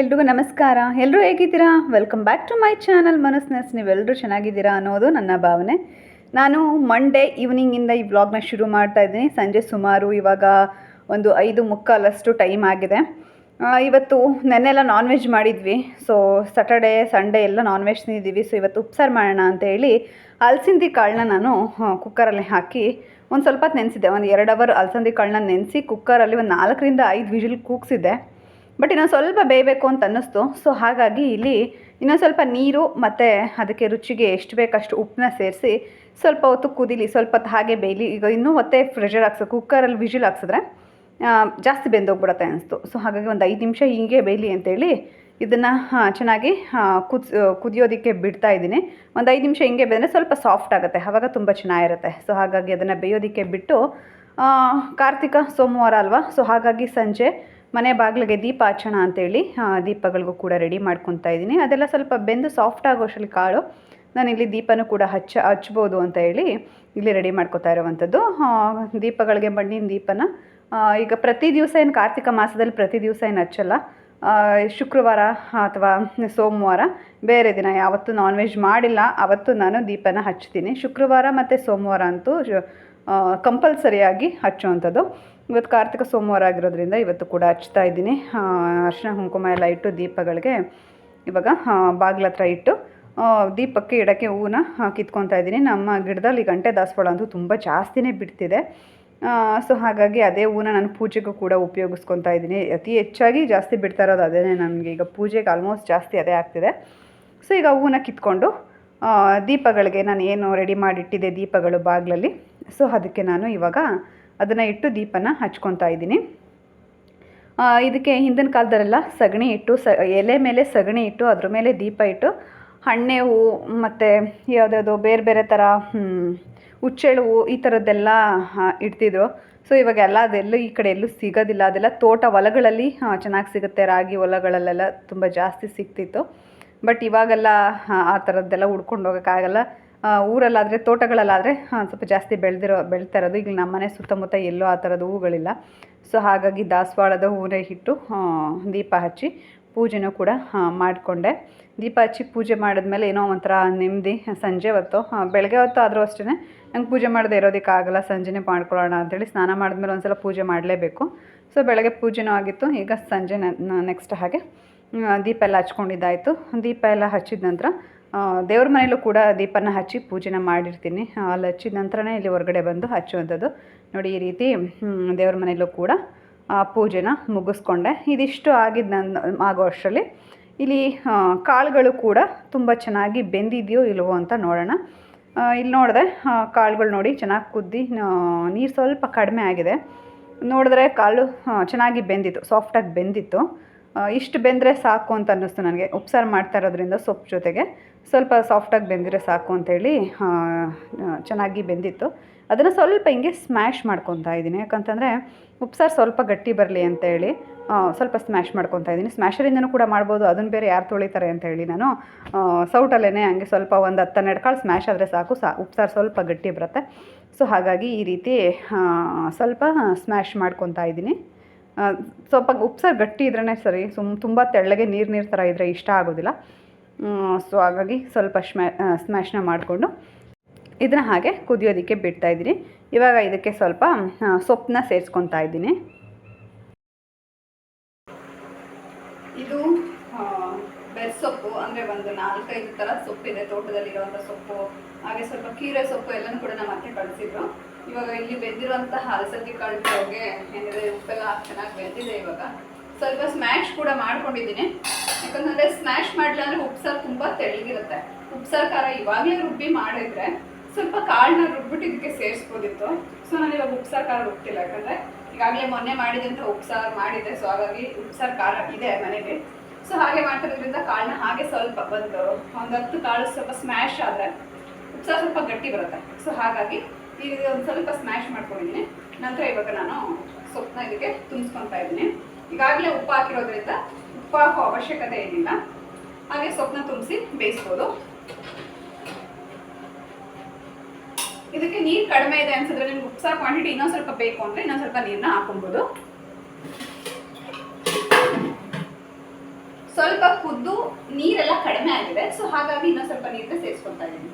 ಎಲ್ರಿಗೂ ನಮಸ್ಕಾರ. ಎಲ್ಲರೂ ಹೇಗಿದ್ದೀರಾ? Welcome back to my channel ಮನಸ್ನೆಸ್ ನೀವೆಲ್ಲರೂ ಚೆನ್ನಾಗಿದ್ದೀರಾ ಅನ್ನೋದು ನನ್ನ ಭಾವನೆ. ನಾನು ಮಂಡೇ ಈವ್ನಿಂಗಿಂದ ಈ ವ್ಲಾಗ್ನ ಶುರು ಮಾಡ್ತಾ ಇದ್ದೀನಿ. ಸಂಜೆ ಸುಮಾರು ಇವಾಗ ಒಂದು ಐದು ಮುಕ್ಕಾಲಷ್ಟು ಟೈಮ್ ಆಗಿದೆ. ಇವತ್ತು ನೆನ್ನೆಲ್ಲ ನಾನ್ ವೆಜ್ ಮಾಡಿದ್ವಿ. ಸೊ ಸ್ಯಾಟರ್ಡೇ ಸಂಡೇ ಎಲ್ಲ ನಾನ್ ವೆಜ್ ತಿಂದಿದ್ದೀವಿ. ಸೊ ಇವತ್ತು ಉಪ್ಸಾರು ಮಾಡೋಣ ಅಂತ ಹೇಳಿ ಅಲಸಂದಿ ಕಾಳನ್ನ ನಾನು ಕುಕ್ಕರಲ್ಲಿ ಹಾಕಿ ಒಂದು ಸ್ವಲ್ಪ ಹೊತ್ತು ನೆನೆಸಿದ್ದೆ. ಒಂದು ಎರಡು ಅವರ್ ಅಲಸಂದಿ ಕಾಳನ್ನ ನೆನೆಸಿ ಕುಕ್ಕರಲ್ಲಿ ಒಂದು ನಾಲ್ಕರಿಂದ ಐದು ವಿಜಿಲ್ ಕೂಗಿಸಿದ್ದೆ. ಬಟ್ ಇನ್ನೊಂದು ಸ್ವಲ್ಪ ಬೇಯಬೇಕು ಅಂತ ಅನ್ನಿಸ್ತು. ಸೊ ಹಾಗಾಗಿ ಇಲ್ಲಿ ಇನ್ನೊಂದು ಸ್ವಲ್ಪ ನೀರು ಮತ್ತು ಅದಕ್ಕೆ ರುಚಿಗೆ ಎಷ್ಟು ಬೇಕಷ್ಟು ಉಪ್ಪನ್ನ ಸೇರಿಸಿ ಸ್ವಲ್ಪ ಹೊತ್ತು ಕುದಿಲಿ, ಸ್ವಲ್ಪ ಹೊತ್ತು ಹಾಗೆ ಬೇಯಲಿ. ಈಗ ಇನ್ನೂ ಮತ್ತೆ ಪ್ರೆಷರ್ ಹಾಕ್ಸೋ ಕುಕ್ಕರಲ್ಲಿ ವಿಜಿಲ್ ಹಾಕ್ಸಿದ್ರೆ ಜಾಸ್ತಿ ಬೆಂದೋಗ್ಬಿಡತ್ತೆ ಅನಿಸ್ತು ಸೊ ಹಾಗಾಗಿ ಒಂದು ಐದು ನಿಮಿಷ ಹಿಂಗೆ ಬೇಯಲಿ ಅಂತೇಳಿ ಇದನ್ನು ಚೆನ್ನಾಗಿ ಕುದ್, ಕುದಿಯೋದಕ್ಕೆ ಬಿಡ್ತಾ ಇದ್ದೀನಿ. ಒಂದು ಐದು ನಿಮಿಷ ಹಿಂಗೆ ಬೆಂದರೆ ಸ್ವಲ್ಪ ಸಾಫ್ಟ್ ಆಗುತ್ತೆ. ಆವಾಗ ತುಂಬ ಚೆನ್ನಾಗಿರುತ್ತೆ. ಸೊ ಹಾಗಾಗಿ ಅದನ್ನು ಬೇಯೋದಕ್ಕೆ ಬಿಟ್ಟು ಕಾರ್ತಿಕ ಸೋಮವಾರ ಅಲ್ವಾ? ಸೊ ಹಾಗಾಗಿ ಸಂಜೆ ಮನೆ ಬಾಗಿಲಿಗೆ ದೀಪ ಹಚ್ಚೋಣ ಅಂತೇಳಿ ದೀಪಗಳಿಗೂ ಕೂಡ ರೆಡಿ ಮಾಡ್ಕೊತಾ ಇದ್ದೀನಿ. ಅದೆಲ್ಲ ಸ್ವಲ್ಪ ಬೆಂದು ಸಾಫ್ಟ್ ಆಗೋಷ್ಟರಲ್ಲಿ ಕಾಳು ನಾನಿಲ್ಲಿ ದೀಪನೂ ಕೂಡ ಹಚ್ಚ, ಹಚ್ಬೋದು ಅಂತ ಹೇಳಿ ಇಲ್ಲಿ ರೆಡಿ ಮಾಡ್ಕೋತಾ ಇರೋವಂಥದ್ದು. ದೀಪಗಳಿಗೆ ಮಣ್ಣಿನ ದೀಪನ ಈಗ ಪ್ರತಿ ದಿವಸ ಏನು ಕಾರ್ತಿಕ ಮಾಸದಲ್ಲಿ ಪ್ರತಿ ದಿವಸ ಏನು ಹಚ್ಚಲ್ಲ ಶುಕ್ರವಾರ ಅಥವಾ ಸೋಮವಾರ ಬೇರೆ ದಿನ ಯಾವತ್ತೂ ನಾನ್ ವೆಜ್ ಮಾಡಿಲ್ಲ, ಅವತ್ತು ನಾನು ದೀಪನ ಹಚ್ತೀನಿ. ಶುಕ್ರವಾರ ಮತ್ತು ಸೋಮವಾರ ಅಂತೂ ಕಂಪಲ್ಸರಿಯಾಗಿ ಹಚ್ಚುವಂಥದ್ದು. ಇವತ್ತು ಕಾರ್ತಿಕ ಸೋಮವಾರ ಆಗಿರೋದ್ರಿಂದ ಇವತ್ತು ಕೂಡ ಹಚ್ತಾ ಇದ್ದೀನಿ. ಅರಿಶಿನ ಕುಂಕುಮ ಎಲ್ಲ ಇಟ್ಟು ದೀಪಗಳಿಗೆ ಇವಾಗ ಬಾಗಿಲ ಹತ್ರ ಇಟ್ಟು ದೀಪಕ್ಕೆ ಇಡೋಕ್ಕೆ ಹೂವನ್ನ ಕಿತ್ಕೊತಾ ಇದ್ದೀನಿ. ನಮ್ಮ ಗಿಡದಲ್ಲಿ ಗಂಟೆ ದಾಸವಾಳ ಅಂತೂ ತುಂಬ ಜಾಸ್ತಿನೇ ಬಿಡ್ತಿದೆ. ಸೊ ಹಾಗಾಗಿ ಅದೇ ಹೂವನ್ನ ನಾನು ಪೂಜೆಗೂ ಕೂಡ ಉಪಯೋಗಿಸ್ಕೊತಾ ಇದ್ದೀನಿ. ಅತಿ ಹೆಚ್ಚಾಗಿ ಜಾಸ್ತಿ ಬಿಡ್ತಾ ಇರೋದು ಅದೇ ನನಗೆ. ಈಗ ಪೂಜೆಗೆ ಆಲ್ಮೋಸ್ಟ್ ಜಾಸ್ತಿ ಅದೇ ಆಗ್ತಿದೆ. ಸೊ ಈಗ ಹೂವನ್ನ ಕಿತ್ಕೊಂಡು ದೀಪಗಳಿಗೆ ನಾನು ಏನು ರೆಡಿ ಮಾಡಿಟ್ಟಿದ್ದೆ ದೀಪಗಳು ಬಾಗಿಲಲ್ಲಿ. ಸೊ ಅದಕ್ಕೆ ನಾನು ಇವಾಗ ಅದನ್ನು ಇಟ್ಟು ದೀಪನ ಹಚ್ಕೊತಾ ಇದ್ದೀನಿ. ಇದಕ್ಕೆ ಹಿಂದಿನ ಕಾಲದಲ್ಲೆಲ್ಲ ಸಗಣಿ ಇಟ್ಟು ಸ ಎಲೆ ಮೇಲೆ ಸಗಣಿ ಇಟ್ಟು ಅದ್ರ ಮೇಲೆ ದೀಪ ಇಟ್ಟು ಹಣ್ಣೆ ಹೂವು ಮತ್ತು ಯಾವುದ್ಯಾವುದೋ ಬೇರೆ ಬೇರೆ ಥರ ಹುಚ್ಚೆಳು ಹೂವು ಈ ಥರದ್ದೆಲ್ಲ ಇಡ್ತಿದ್ರು. ಸೊ ಇವಾಗ ಎಲ್ಲ ಅದೆಲ್ಲೂ ಈ ಕಡೆ ಎಲ್ಲೂ ಸಿಗೋದಿಲ್ಲ. ಅದೆಲ್ಲ ತೋಟ ಹೊಲಗಳಲ್ಲಿ ಚೆನ್ನಾಗಿ ಸಿಗುತ್ತೆ. ರಾಗಿ ಹೊಲಗಳಲ್ಲೆಲ್ಲ ತುಂಬ ಜಾಸ್ತಿ ಸಿಗ್ತಿತ್ತು. ಬಟ್ ಇವಾಗೆಲ್ಲ ಆ, ಥರದ್ದೆಲ್ಲ ಹುಡ್ಕೊಂಡು ಹೋಗೋಕ್ಕಾಗಲ್ಲ. ಊರಲ್ಲಾದರೆ, ತೋಟಗಳಲ್ಲಾದರೆ, ಹಾಂ, ಸ್ವಲ್ಪ ಜಾಸ್ತಿ ಬೆಳೆದಿರೋ, ಬೆಳ್ತಾ ಇರೋದು. ಈಗ ನಮ್ಮನೆ ಸುತ್ತಮುತ್ತ ಎಲ್ಲೂ ಆ ಥರದ ಹೂಗಳಿಲ್ಲ ಸೊ ಹಾಗಾಗಿ ದಾಸವಾಳದ ಹೂವನ್ನೇ ಇಟ್ಟು ದೀಪ ಹಚ್ಚಿ ಪೂಜೆನೂ ಕೂಡ ಮಾಡಿಕೊಂಡೆ. ದೀಪ ಹಚ್ಚಿ ಪೂಜೆ ಮಾಡಿದ್ಮೇಲೆ ಏನೋ ಒಂಥರ ನೆಮ್ಮದಿ, ಸಂಜೆ ಹೊತ್ತು ಬೆಳಗ್ಗೆ ಹೊತ್ತು ಆದರೂ ಅಷ್ಟೇ ನಂಗೆ ಪೂಜೆ ಮಾಡದೆ ಇರೋದಕ್ಕಾಗಲ್ಲ ಸಂಜೆನೆ ಮಾಡ್ಕೊಳ್ಳೋಣ ಅಂತೇಳಿ ಸ್ನಾನ ಮಾಡಿದ್ಮೇಲೆ ಒಂದು ಸಲ ಪೂಜೆ ಮಾಡಲೇಬೇಕು. ಸೊ ಬೆಳಗ್ಗೆ ಪೂಜೆನೂ ಆಗಿತ್ತು. ಈಗ ಸಂಜೆ ನೆಕ್ಸ್ಟ್ ಹಾಗೆ ದೀಪ ಎಲ್ಲ ಹಚ್ಕೊಂಡಿದ್ದಾಯಿತು. ದೀಪ ಎಲ್ಲ ಹಚ್ಚಿದ ನಂತರ ದೇವ್ರ ಮನೇಲೂ ಕೂಡ ದೀಪನ ಹಚ್ಚಿ ಪೂಜೆನ ಮಾಡಿರ್ತೀನಿ. ಅಲ್ಲಿ ಹಚ್ಚಿದ ನಂತರನೇ ಇಲ್ಲಿ ಹೊರಗಡೆ ಬಂದು ಹಚ್ಚುವಂಥದ್ದು. ನೋಡಿ, ಈ ರೀತಿ ದೇವ್ರ ಮನೆಯಲ್ಲೂ ಕೂಡ ಪೂಜೆನ ಮುಗಿಸ್ಕೊಂಡೆ. ಇದಿಷ್ಟು ಆಗಿದ್ದ ನನ್ನ ಆಗೋ ಅಷ್ಟರಲ್ಲಿ ಇಲ್ಲಿ ಕಾಳುಗಳು ಕೂಡ ತುಂಬ ಚೆನ್ನಾಗಿ ಬೆಂದಿದೆಯೋ ಇಲ್ವೋ ಅಂತ ನೋಡೋಣ. ಇಲ್ಲಿ ನೋಡಿದೆ ಕಾಳುಗಳು ನೋಡಿ ಚೆನ್ನಾಗಿ ಕುದ್ದಿ ನೀರು ಸ್ವಲ್ಪ ಕಡಿಮೆ ಆಗಿದೆ. ನೋಡಿದ್ರೆ ಕಾಳು ಚೆನ್ನಾಗಿ ಬೆಂದಿತ್ತು ಸಾಫ್ಟಾಗಿ ಬೆಂದಿತ್ತು. ಇಷ್ಟು ಬೆಂದರೆ ಸಾಕು ಅಂತ ಅನ್ನಿಸ್ತು ನನಗೆ. ಉಪ್ಸಾರು ಮಾಡ್ತಾ ಇರೋದ್ರಿಂದ ಸೊಪ್ಪು ಜೊತೆಗೆ. ಸ್ವಲ್ಪ ಸಾಫ್ಟಾಗಿ ಬೆಂದಿದ್ರೆ ಸಾಕು ಆ, ಚೆನ್ನಾಗಿ ಬೆಂದಿತ್ತು. ಅದನ್ನು ಸ್ವಲ್ಪ ಹಿಂಗೆ ಸ್ಮ್ಯಾಶ್ ಮಾಡ್ಕೊತಾ ಇದ್ದೀನಿ. ಯಾಕಂತಂದರೆ ಉಪ್ಸಾರು ಸ್ವಲ್ಪ ಗಟ್ಟಿ ಬರಲಿ ಅಂತೇಳಿ ಸ್ವಲ್ಪ ಸ್ಮ್ಯಾಶ್ ಮಾಡ್ಕೊತಾ ಇದ್ದೀನಿ. ಸ್ಮ್ಯಾಶರಿಂದನೂ ಕೂಡ ಮಾಡ್ಬೋದು ಅದನ್ನು ಬೇರೆ ಯಾರು ತೊಳಿತಾರೆ ಅಂತ ಹೇಳಿ ನಾನು. ಸೌಟಲ್ಲೇ ಹಂಗೆ ಸ್ವಲ್ಪ ಒಂದು ಹತ್ತು ಹನ್ನೆರಡು ಕಾಳು ಸ್ಮ್ಯಾಶ್ ಆದರೆ ಸಾಕು. ಸಾ ಉಪ್ಸಾರು ಸ್ವಲ್ಪ ಗಟ್ಟಿ ಬರುತ್ತೆ. ಸೊ ಹಾಗಾಗಿ ಈ ರೀತಿ ಸ್ವಲ್ಪ ಸ್ಮ್ಯಾಶ್ ಮಾಡ್ಕೊತಾ ಇದ್ದೀನಿ. ಸ್ವಲ್ಪ ಉಪ್ಸಾರು ಗಟ್ಟಿ ಇದ್ರೇ ಸರಿ ಸುಮ್ ತುಂಬ ತೆಳ್ಳಗೆ ನೀರು ನೀರು ಥರ ಇದ್ದರೆ ಇಷ್ಟ ಆಗೋದಿಲ್ಲ. ಸೊ ಹಾಗಾಗಿ ಸ್ವಲ್ಪ ಸ್ಮ್ಯಾ ಸ್ಮ್ಯಾಶ್ನ ಮಾಡಿಕೊಂಡು ಇದನ್ನ ಹಾಗೆ ಕುದಿಯೋದಕ್ಕೆ ಬಿಡ್ತಾ ಇದ್ದೀನಿ. ಇವಾಗ ಇದಕ್ಕೆ ಸ್ವಲ್ಪ ಸೊಪ್ಪನ್ನ ಸೇರಿಸ್ಕೊತಾ ಇದ್ದೀನಿ. ಇದು ಬೆರ್ಸೊಪ್ಪು ಅಂದರೆ ಒಂದು ನಾಲ್ಕೈದು ಥರ ಸೊಪ್ಪಿದೆ ತೋಟದಲ್ಲಿರುವಂಥ ಸೊಪ್ಪು, ಹಾಗೆ ಸ್ವಲ್ಪ ಕೀರೆ ಸೊಪ್ಪು ಎಲ್ಲನೂ ಕೂಡ ನಮ್ಮ ಅತ್ತೆ ಕಳಿಸಿದ್ರು. ಇವಾಗ ಇಲ್ಲಿ ಬೆಂದಿರುವಂತಹ ಹಲಸಂದಿ ಕಾಳು ಹೋಗಿ ಏನಿದೆ, ಉಪ್ಪೆಲ್ಲ ಚೆನ್ನಾಗಿ ಬೆಂದಿದೆ ಇವಾಗ. ಸ್ವಲ್ಪ ಸ್ಮ್ಯಾಶ್ ಕೂಡ ಮಾಡ್ಕೊಂಡಿದ್ದೀನಿ. ಯಾಕಂತಂದರೆ ಸ್ಮ್ಯಾಶ್ ಮಾಡಲಿಲ್ಲ ಅಂದರೆ ಉಪ್ಸಾರು ತುಂಬ ತೆಳ್ಳಗಿರುತ್ತೆ. ಉಪ್ಸಾರು ಖಾರ ಇವಾಗಲೇ ರುಬ್ಬಿ ಮಾಡಿದ್ರೆ ಸ್ವಲ್ಪ ಕಾಳನ್ನ ರುಬ್ಬಿಟ್ಟು ಇದಕ್ಕೆ ಸೇರಿಸ್ಬೋದಿತ್ತು. ಸೊ ನಾನು ಇವಾಗ ಉಪ್ಸಾರು ಖಾರ ರುಬ್ತಿಲ್ಲ. ಯಾಕಂದರೆ ಈಗಾಗಲೇ ಮೊನ್ನೆ ಮಾಡಿದಂಥ ಉಪ್ಸಾರು ಮಾಡಿದೆ ಸೊ ಹಾಗಾಗಿ ಉಪ್ಸಾರು ಖಾರ ಇದೆ ಮನೆಗೆ. ಸೊ ಹಾಗೆ ಮಾಡ್ತಿರೋದ್ರಿಂದ ಕಾಳನ್ನ ಹಾಗೆ ಸ್ವಲ್ಪ ಒಂದು ಒಂದು ಹತ್ತು ಕಾಳು ಸ್ವಲ್ಪ ಸ್ಮ್ಯಾಶ್ ಆದರೆ ಉಪ್ಸಾರು ಸ್ವಲ್ಪ ಗಟ್ಟಿ ಬರುತ್ತೆ. ಸೊ ಹಾಗಾಗಿ ಈಗ ಒಂದು ಸ್ವಲ್ಪ ಸ್ಮ್ಯಾಶ್ ಮಾಡ್ಕೊಂಡಿದ್ದೀನಿ. ನಂತರ ಇವಾಗ ನಾನು ಸೊಪ್ಪನ್ನ ಇದಕ್ಕೆ ತುಂಬಿಸ್ಕೊತಾ ಇದ್ದೀನಿ. ಈಗಾಗಲೇ ಉಪ್ಪು ಹಾಕಿರೋದ್ರಿಂದ ಉಪ್ಪು ಹಾಕೋ ಅವಶ್ಯಕತೆ ಏನಿಲ್ಲ. ಹಾಗೆ ಸೊಪ್ಪನ್ನ ತುಂಬಿಸಿ ಬೇಯಿಸ್ಬೋದು. ಇದಕ್ಕೆ ನೀರು ಕಡಿಮೆ ಇದೆ ಅನ್ಸಿದ್ರೆ ನಿಮ್ಗೆ ಉಪ್ಸಾರ ಕ್ವಾಂಟಿಟಿ ಇನ್ನೊಂದು ಸ್ವಲ್ಪ ಬೇಕು ಅಂದರೆ ಇನ್ನೊಂದು ಸ್ವಲ್ಪ ನೀರನ್ನ ಹಾಕೊಬೋದು. ಸ್ವಲ್ಪ ಕುದ್ದು ನೀರೆಲ್ಲ ಕಡಿಮೆ ಆಗಿದೆ ಸೊ ಹಾಗಾಗಿ ಇನ್ನೊಂದು ಸ್ವಲ್ಪ ನೀರನ್ನ ಸೇರಿಸ್ಕೊಳ್ತಾ ಇದ್ದೀನಿ.